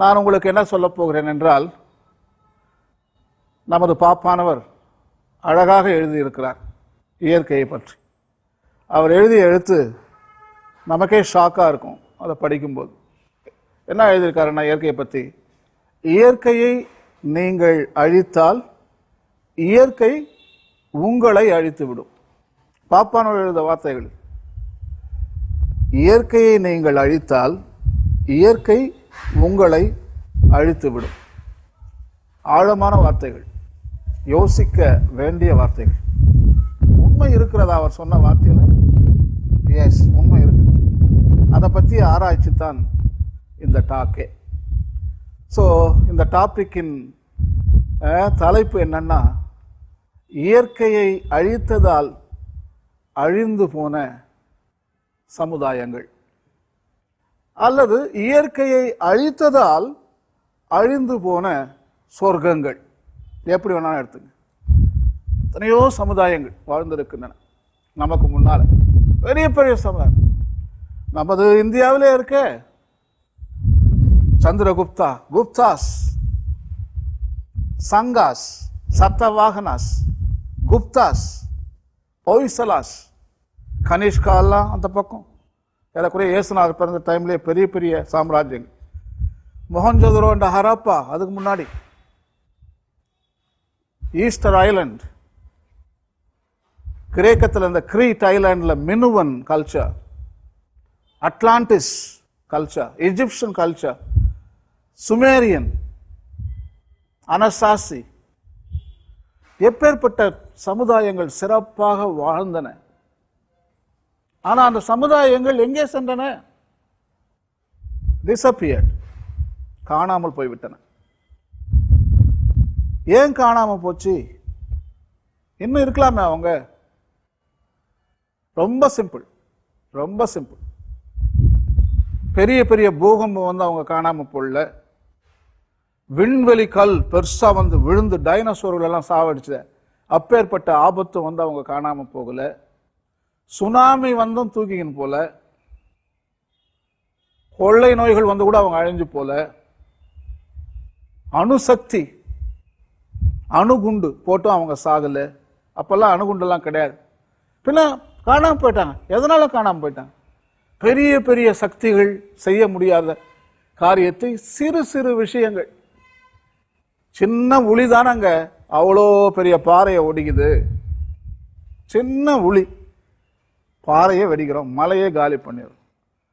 நான் உங்களுக்கு என்ன சொல்லப் போகிறேன் என்றால் நமது பாப்பானவர் அழகாக எழுதியிருக்கிறார் இயற்கையை பற்றி. அவர் எழுதிய எழுத்து நமக்கே ஷாக்காக இருக்கும் அதை படிக்கும்போது. என்ன எழுதியிருக்காருன்னா இயற்கையை பற்றி இயற்கையை நீங்கள் அழித்தால் இயற்கை உங்களை அழித்து விடும் பாப்பானவர் எழுத வார்த்தைகள். இயற்கையை நீங்கள் அழித்தால் இயற்கை உங்களை அழித்துவிடும். ஆழமான வார்த்தைகள். யோசிக்க வேண்டிய வார்த்தைகள். உண்மை இருக்கிறதா அவர் சொன்ன வார்த்தையில்? எஸ் உண்மை இருக்கு. அதை பற்றி ஆராய்ச்சி தான் இந்த டாக்கே. ஸோ இந்த டாப்பிக்கின் தலைப்பு என்னன்னா இயற்கையை அழித்ததால் அழிந்து போன சமுதாயங்கள். அல்லது இயற்கையை அழித்ததால் அழிந்து போன சொர்க்கங்கள். எப்படி வேணாலும் எடுத்துங்க. எத்தனையோ சமுதாயங்கள் வாழ்ந்திருக்கின்றன. நமக்கு முன்னால். பெரிய பெரிய சமுதாயம். நமது இந்தியாவிலே இருக்க சந்திரகுப்தா குப்தாஸ் சங்காஸ் சத்தவாகனாஸ் குப்தாஸ் ஒய்சலாஸ் கனிஷ்காலாம் அந்த பக்கம். ஏறக்குறைய இயேசுநாதர் பிறந்த டைம்லேயே பெரிய பெரிய சாம்ராஜ்யங்கள். மொஹஞ்சதுரோ அண்ட் ஹராப்பா அதுக்கு முன்னாடி. Easter Island. கிரேக்கத்தில் இந்த Crete ஐலாண்டில் Minoan culture Atlantis culture Egyptian culture Sumerian. Anasazi. எப்பேற்பட்ட சமுதாயங்கள் சிறப்பாக வாழ்ந்தன. ஆனால் அந்த சமுதாயங்கள் எங்கே சென்றன? டிசப்பியர்ட் காணாமல் போய்விட்டன. ஏன் காணாமல் போச்சு? இன்னும் இருக்கலாமே அவங்க. ரொம்ப சிம்பிள் ரொம்ப சிம்பிள் பெரிய பெரிய பூகம்பம் வந்து அவங்க காணாமல் போடல விண்வெளி கல் பெருசாக வந்து விழுந்து டைனோசோர்கள் எல்லாம் சாவடிச்ச அப்பேற்பட்ட ஆபத்து வந்து அவங்க காணாமல் போகலை. சுனாமி வந்தும் தூக்கிக்கின்னு போல. கொள்ளை நோய்கள் வந்து கூட அவங்க அழிஞ்சு போல. அணுசக்தி அணுகுண்டு போட்டும் அவங்க சாகல. அப்பெல்லாம் அணுகுண்டெல்லாம் கிடையாது. பின்ன காணாமல் போயிட்டாங்க. எதனால காணாமல் போயிட்டாங்க? பெரிய பெரிய சக்திகள் செய்ய முடியாத காரியத்தை சிறு சிறு விஷயங்கள். சின்ன உளி தானங்க. அவ்வளோ பெரிய பாறையை ஒடிக்குது. சின்ன உளி. பாறையை வெடிக்கிறோம் மலையே காலி பண்ணிடுறோம்.